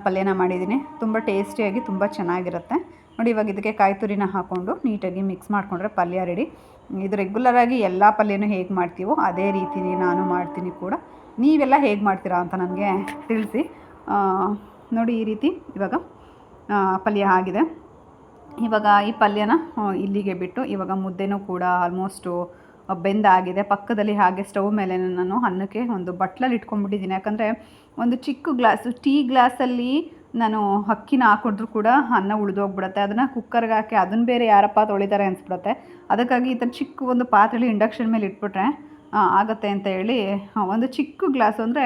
ಪಲ್ಯನ ಮಾಡಿದ್ದೀನಿ. ತುಂಬ ಟೇಸ್ಟಿಯಾಗಿ ತುಂಬ ಚೆನ್ನಾಗಿರುತ್ತೆ. ನೋಡಿ ಇವಾಗ ಇದಕ್ಕೆ ಕಾಯಿ ತುರಿನ ಹಾಕ್ಕೊಂಡು ನೀಟಾಗಿ ಮಿಕ್ಸ್ ಮಾಡಿಕೊಂಡ್ರೆ ಪಲ್ಯ ರೆಡಿ ಇದು ರೆಗ್ಯುಲರಾಗಿ ಎಲ್ಲ ಪಲ್ಯನೂ ಹೇಗೆ ಮಾಡ್ತೀವೋ ಅದೇ ರೀತಿನೇ ನಾನು ಮಾಡ್ತೀನಿ ಕೂಡ. ನೀವೆಲ್ಲ ಹೇಗೆ ಮಾಡ್ತೀರಾ ಅಂತ ನನಗೆ ತಿಳಿಸಿ. ನೋಡಿ ಈ ರೀತಿ ಇವಾಗ ಪಲ್ಯ ಆಗಿದೆ. ಇವಾಗ ಈ ಪಲ್ಯನ ಇಲ್ಲಿಗೆ ಬಿಟ್ಟು ಇವಾಗ ಮುದ್ದೆನೂ ಕೂಡ ಆಲ್ಮೋಸ್ಟು ಬೆಂದಾಗಿದೆ. ಪಕ್ಕದಲ್ಲಿ ಹಾಗೆ ಸ್ಟವ್ ಮೇಲೆ ನಾನು ಅನ್ನಕ್ಕೆ ಒಂದು ಬಟ್ಲಲ್ಲಿ ಇಟ್ಕೊಂಡ್ಬಿಟ್ಟಿದ್ದೀನಿ. ಯಾಕಂದರೆ ಒಂದು ಚಿಕ್ಕ ಗ್ಲಾಸು, ಟೀ ಗ್ಲಾಸಲ್ಲಿ ನಾನು ಅಕ್ಕಿನ ಹಾಕಿದ್ರು ಕೂಡ ಅನ್ನ ಉಳಿದೋಗ್ಬಿಡತ್ತೆ ಅದನ್ನು ಕುಕ್ಕರ್ಗೆ ಹಾಕಿ ಅದನ್ನು ಬೇರೆ ಯಾರಪ್ಪ ತೊಳಿತಾರೆ ಅನಿಸ್ಬಿಡುತ್ತೆ. ಅದಕ್ಕಾಗಿ ಈ ಥರ ಚಿಕ್ಕ ಒಂದು ಪಾತ್ರೆಲಿ ಇಂಡಕ್ಷನ್ ಮೇಲೆ ಇಟ್ಬಿಟ್ರೆ ಆಗುತ್ತೆ ಆಗತ್ತೆ ಅಂತ ಹೇಳಿ ಒಂದು ಚಿಕ್ಕ ಗ್ಲಾಸ್ ಅಂದರೆ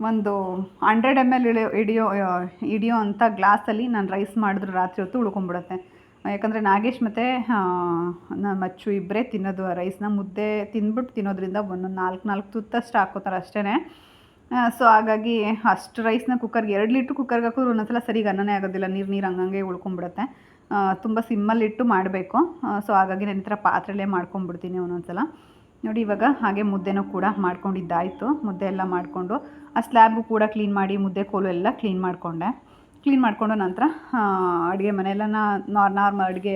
ಒಂದು ಹಂಡ್ರೆಡ್ ಎಂ ಎಲ್ ಇಳಿಯೋ ಹಿಡಿಯೋ ಹಿಡಿಯೋ ಅಂಥ ಗ್ಲಾಸಲ್ಲಿ ನಾನು ರೈಸ್ ಮಾಡಿದ್ರು ರಾತ್ರಿ ಹೊತ್ತು ಉಳ್ಕೊಂಬಿಡುತ್ತೆ ಯಾಕಂದರೆ ನಾಗೇಶ್ ಮತ್ತು ಮಚ್ಚು ಇಬ್ಬರೇ ತಿನ್ನೋದು ಆ ರೈಸ್ನ ಮುದ್ದೆ ತಿಂದ್ಬಿಟ್ಟು ತಿನ್ನೋದ್ರಿಂದ ಒಂದೊಂದು ನಾಲ್ಕು ನಾಲ್ಕು ತುತ್ತಷ್ಟು ಹಾಕೋತಾರೆ ಅಷ್ಟೇ ಸೊ ಹಾಗಾಗಿ ಅಷ್ಟು ರೈಸ್ನ ಕುಕ್ಕರ್ಗೆ ಎರಡು ಲೀಟ್ರ್ ಕುಕ್ಕರ್ಗೆ ಹಾಕಿದ್ರು ಒಂದೊಂದ್ಸಲ ಸರಿಗೆ ಅನ್ನನೇ ಆಗೋದಿಲ್ಲ, ನೀರು ನೀರು ಹಂಗಂಗೆ ಉಳ್ಕೊಂಬಿಡುತ್ತೆ ತುಂಬ ಸಿಮ್ಮಲ್ಲಿಟ್ಟು ಮಾಡಬೇಕು. ಸೊ ಹಾಗಾಗಿ ನನ್ನ ಥರ ಪಾತ್ರೆಲೇ ಮಾಡ್ಕೊಂಬಿಡ್ತೀನಿ ಒಂದೊಂದ್ಸಲ. ನೋಡಿ ಇವಾಗ ಹಾಗೆ ಮುದ್ದೆನೂ ಕೂಡ ಮಾಡ್ಕೊಂಡಿದ್ದಾಯಿತು, ಮುದ್ದೆ ಎಲ್ಲ ಮಾಡಿಕೊಂಡು. ಆ ಸ್ಲ್ಯಾಬು ಕೂಡ ಕ್ಲೀನ್ ಮಾಡಿ, ಮುದ್ದೆ ಕೋಲು ಎಲ್ಲ ಕ್ಲೀನ್ ಮಾಡಿಕೊಂಡೆ. ಕ್ಲೀನ್ ಮಾಡಿಕೊಂಡು ನಂತರ ಅಡುಗೆ ಮನೆಯೆಲ್ಲ ನಾರ್ಮಲ್ ಅಡುಗೆ,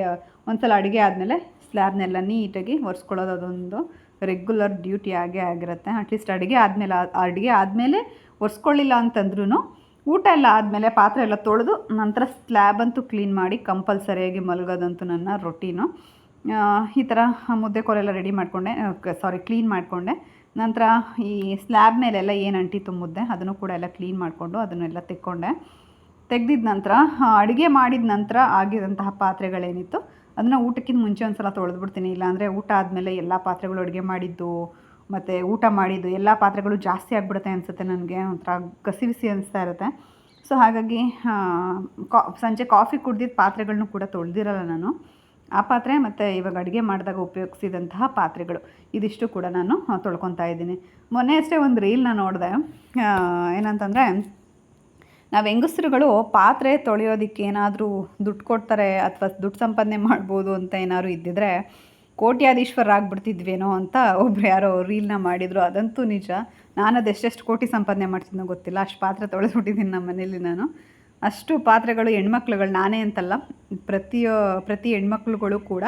ಒಂದ್ಸಲ ಅಡುಗೆ ಆದಮೇಲೆ ಸ್ಲ್ಯಾಬ್ನೆಲ್ಲ ನೀಟಾಗಿ ಒರೆಸ್ಕೊಳ್ಳೋದು ಅದೊಂದು ರೆಗ್ಯುಲರ್ ಡ್ಯೂಟಿ ಆಗೇ ಆಗಿರುತ್ತೆ. ಅಟ್ಲೀಸ್ಟ್ ಅಡುಗೆ ಆದಮೇಲೆ ಅಡುಗೆ ಆದಮೇಲೆ ಒರೆಸ್ಕೊಳ್ಳಿಲ್ಲ ಅಂತಂದ್ರೂ ಊಟ ಎಲ್ಲ ಆದಮೇಲೆ ಪಾತ್ರೆ ಎಲ್ಲ ತೊಳೆದು ನಂತರ ಸ್ಲ್ಯಾಬ್ ಅಂತೂ ಕ್ಲೀನ್ ಮಾಡಿ ಕಂಪಲ್ಸರಿಯಾಗಿ ಮಲಗೋದಂತೂ ನನ್ನ ರೊಟೀನು ಈ ಥರ ಮುದ್ದೆ ಕೋಲೆಲ್ಲ ರೆಡಿ ಮಾಡಿಕೊಂಡೆ ಸಾರಿ ಕ್ಲೀನ್ ಮಾಡಿಕೊಂಡೆ. ನಂತರ ಈ ಸ್ಲ್ಯಾಬ್ ಮೇಲೆಲ್ಲ ಏನು ಅಂಟಿತ್ತು ಮುದ್ದೆ, ಅದನ್ನು ಕೂಡ ಎಲ್ಲ ಕ್ಲೀನ್ ಮಾಡಿಕೊಂಡು ಅದನ್ನೆಲ್ಲ ತೆಕ್ಕೊಂಡೆ. ತೆಗ್ದಿದ ನಂತರ ಅಡುಗೆ ಮಾಡಿದ ನಂತರ ಆಗಿದಂತಹ ಪಾತ್ರೆಗಳೇನಿತ್ತು, ಅದನ್ನು ಊಟಕ್ಕಿಂತ ಮುಂಚೆ ಒಂದು ಸಲ ತೊಳೆದ್ಬಿಡ್ತೀನಿ. ಇಲ್ಲಾಂದರೆ ಊಟ ಆದಮೇಲೆ ಎಲ್ಲ ಪಾತ್ರೆಗಳು ಅಡುಗೆ ಮಾಡಿದ್ದು, ಮತ್ತು ಊಟ ಮಾಡಿದ್ದು, ಎಲ್ಲ ಪಾತ್ರೆಗಳು ಜಾಸ್ತಿ ಆಗಿಬಿಡುತ್ತೆ ಅನಿಸುತ್ತೆ ನನಗೆ. ಒಂಥರ ಗಸಿ ಬಿಸಿ ಅನಿಸ್ತಾ ಇರುತ್ತೆ. ಸೊ, ಹಾಗಾಗಿ ಕಾ, ಸಂಜೆ ಕಾಫಿ ಕುಡ್ದಿದ್ದ ಪಾತ್ರೆಗಳನ್ನೂ ಕೂಡ ತೊಳೆದಿರಲ್ಲ ನಾನು. ಆ ಪಾತ್ರೆ ಮತ್ತು ಇವಾಗ ಅಡುಗೆ ಮಾಡಿದಾಗ ಉಪಯೋಗಿಸಿದಂತಹ ಪಾತ್ರೆಗಳು, ಇದಿಷ್ಟು ಕೂಡ ನಾನು ತೊಳ್ಕೊತಾ ಇದ್ದೀನಿ. ಮೊನ್ನೆ ಅಷ್ಟೇ ಒಂದು ರೀಲ್ನ ನೋಡಿದೆ ಏನಂತಂದರೆ ನಾವು ಹೆಂಗಸ್ರುಗಳು ಪಾತ್ರೆ ತೊಳೆಯೋದಕ್ಕೆ ಏನಾದರೂ ದುಡ್ಡು ಕೊಡ್ತಾರೆ ಅಥವಾ ದುಡ್ಡು ಸಂಪಾದನೆ ಮಾಡ್ಬೋದು ಅಂತ ಏನಾದ್ರು ಇದ್ದಿದ್ರೆ ಕೋಟ್ಯಾಧೀಶ್ವರ ಆಗ್ಬಿಡ್ತಿದ್ವೇನೋ ಅಂತ ಒಬ್ರು ಯಾರೋ ರೀಲ್ನ ಮಾಡಿದರು. ಅದಂತೂ ನಿಜ. ನಾನು ಅದೆಷ್ಟೆಷ್ಟು ಕೋಟಿ ಸಂಪಾದನೆ ಮಾಡ್ತಿದ್ನೋ ಗೊತ್ತಿಲ್ಲ. ಅಷ್ಟು ಪಾತ್ರೆ ತೊಳೆದ್ಬಿಟ್ಟಿದ್ದೀನಿ ನಮ್ಮ ಮನೇಲಿ ನಾನು. ಅಷ್ಟು ಪಾತ್ರೆಗಳು ಹೆಣ್ಮಕ್ಳುಗಳು, ನಾನೇ ಅಂತಲ್ಲ. ಪ್ರತಿಯೊ, ಪ್ರತಿ ಹೆಣ್ಮಕ್ಳುಗಳು ಕೂಡ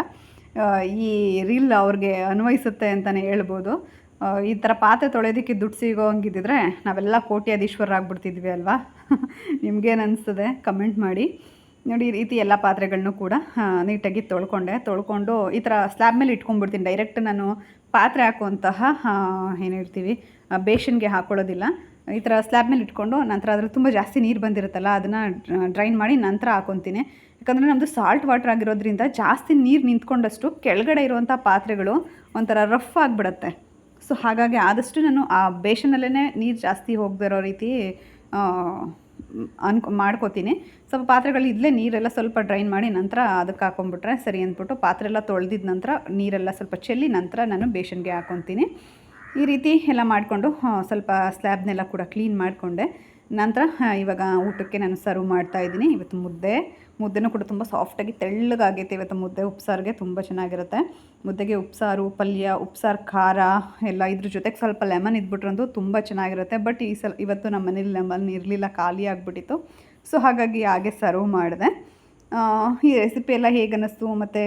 ಈ ರೀಲ್ ಅವ್ರಿಗೆ ಅನ್ವಯಿಸುತ್ತೆ ಅಂತಲೇ ಹೇಳ್ಬೋದು. ಈ ಥರ ಪಾತ್ರೆ ತೊಳೆಯೋದಕ್ಕೆ ದುಡ್ಡು ಸಿಗೋ ಹಂಗಿದ್ದಿದ್ರೆ ನಾವೆಲ್ಲ ಕೋಟ್ಯಾಧೀಶ್ವರ ಆಗ್ಬಿಡ್ತಿದ್ವಿ ಅಲ್ವಾ? ನಿಮ್ಗೇನು ಅನಿಸ್ತದೆ ಕಮೆಂಟ್ ಮಾಡಿ. ನೋಡಿ, ಈ ರೀತಿ ಎಲ್ಲ ಪಾತ್ರೆಗಳನ್ನೂ ಕೂಡ ನೀಟಾಗಿ ತೊಳ್ಕೊಂಡೆ. ತೊಳ್ಕೊಂಡು ಈ ಥರ ಸ್ಲ್ಯಾಬ್ ಮೇಲೆ ಇಟ್ಕೊಂಡ್ಬಿಡ್ತೀನಿ. ಡೈರೆಕ್ಟ್ ನಾನು ಪಾತ್ರೆ ಹಾಕುವಂತಹ ಏನು ಹೇಳ್ತೀವಿ ಬೇಷನ್ಗೆ ಹಾಕ್ಕೊಳ್ಳೋದಿಲ್ಲ ಈ ಥರ ಸ್ಲ್ಯಾಬ್ ಮೇಲೆ ಇಟ್ಕೊಂಡು ನಂತರ ಅದ್ರಲ್ಲಿ ತುಂಬ ಜಾಸ್ತಿ ನೀರು ಬಂದಿರುತ್ತಲ್ಲ, ಅದನ್ನು ಡ್ರೈನ್ ಮಾಡಿ ನಂತರ ಹಾಕೊತೀನಿ. ಯಾಕಂದರೆ ನಮ್ಮದು ಸಾಲ್ಟ್ ವಾಟರ್ ಆಗಿರೋದ್ರಿಂದ ಜಾಸ್ತಿ ನೀರು ನಿಂತ್ಕೊಂಡಷ್ಟು ಕೆಳಗಡೆ ಇರುವಂಥ ಪಾತ್ರೆಗಳು ಒಂಥರ ರಫ್ ಆಗಿಬಿಡತ್ತೆ. ಸೊ ಹಾಗಾಗಿ ಆದಷ್ಟು ನಾನು ಆ ಬೇಷನಲ್ಲೇ ನೀರು ಜಾಸ್ತಿ ಹೋಗದಿರೋ ರೀತಿ ಅನ್ಕೊ, ಮಾಡ್ಕೋತೀನಿ. ಸ್ವಲ್ಪ ಪಾತ್ರೆಗಳು ಇದ್ಲೇ ನೀರೆಲ್ಲ ಸ್ವಲ್ಪ ಡ್ರೈನ್ ಮಾಡಿ ನಂತರ ಅದಕ್ಕೆ ಹಾಕೊಂಡ್ಬಿಟ್ರೆ ಸರಿ ಅಂದ್ಬಿಟ್ಟು ಪಾತ್ರೆ ಎಲ್ಲ ತೊಳೆದಿದ ನಂತರ ನೀರೆಲ್ಲ ಸ್ವಲ್ಪ ಚೆಲ್ಲಿ ನಂತರ ನಾನು ಬೇಷನ್ಗೆ ಹಾಕೊತೀನಿ. ಈ ರೀತಿ ಎಲ್ಲ ಮಾಡಿಕೊಂಡು ಸ್ವಲ್ಪ ಸ್ಲ್ಯಾಬ್ನೆಲ್ಲ ಕೂಡ ಕ್ಲೀನ್ ಮಾಡಿಕೊಂಡೆ. ನಂತರ ಇವಾಗ ಊಟಕ್ಕೆ ನಾನು ಸರ್ವ್ ಮಾಡ್ತಾ ಇದ್ದೀನಿ. ಇವತ್ತು ಮುದ್ದೆ ಮುದ್ದೆನೂ ಕೂಡ ತುಂಬ ಸಾಫ್ಟಾಗಿ ತೆಳ್ಳಗಾಗೈತೆ ಇವತ್ತು ಮುದ್ದೆ. ಉಪ್ಸಾರಿಗೆ ತುಂಬ ಚೆನ್ನಾಗಿರುತ್ತೆ. ಮುದ್ದೆಗೆ ಉಪ್ಸಾರು, ಪಲ್ಯ, ಉಪ್ಸಾರು, ಖಾರ ಎಲ್ಲ ಇದ್ರ ಜೊತೆಗೆ ಸ್ವಲ್ಪ ಲೆಮನ್ ಇದ್ಬಿಟ್ರಂತೂ ತುಂಬ ಚೆನ್ನಾಗಿರುತ್ತೆ. ಬಟ್ ಈ ಸಲ ಇವತ್ತು ನಮ್ಮ ಮನೇಲಿ ಲೆಮನ್ ಇರಲಿಲ್ಲ, ಖಾಲಿ ಆಗಿಬಿಟ್ಟಿತ್ತು. ಸೊ ಹಾಗಾಗಿ ಹಾಗೆ ಸರ್ವ್ ಮಾಡಿದೆ. ಈ ರೆಸಿಪಿ ಎಲ್ಲ ಹೇಗೆ ಅನ್ನಿಸ್ತು ಮತ್ತು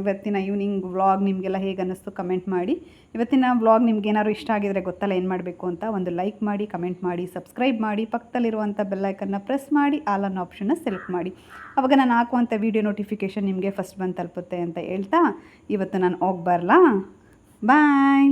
ಇವತ್ತಿನ ಈವ್ನಿಂಗ್ ವ್ಲಾಗ್ ನಿಮಗೆಲ್ಲ ಹೇಗೆ ಅನ್ನಿಸ್ತು ಕಮೆಂಟ್ ಮಾಡಿ. ಇವತ್ತಿನ ವ್ಲಾಗ್ ನಿಮ್ಗೆ ಏನಾದ್ರು ಇಷ್ಟ ಆಗಿದರೆ ಗೊತ್ತಲ್ಲ ಏನು ಮಾಡಬೇಕು ಅಂತ ಒಂದು ಲೈಕ್ ಮಾಡಿ ಕಮೆಂಟ್ ಮಾಡಿ ಸಬ್ಸ್ಕ್ರೈಬ್ ಮಾಡಿ ಪಕ್ಕದಲ್ಲಿರುವಂಥ ಬೆಲ್ಲೈಕನ್ನ ಪ್ರೆಸ್ ಮಾಡಿ ಆಲ್ ಆಪ್ಷನ್ನ ಸೆಲೆಕ್ಟ್ ಮಾಡಿ. ಅವಾಗ ನಾನು ಹಾಕುವಂಥ ವೀಡಿಯೋ ನೋಟಿಫಿಕೇಷನ್ ನಿಮಗೆ ಫಸ್ಟ್ ಬಂದು ತಲುಪುತ್ತೆ ಅಂತ ಹೇಳ್ತಾ ಇವತ್ತು ನಾನು ಹೋಗಿ ಬರಲಾ? ಬಾಯ್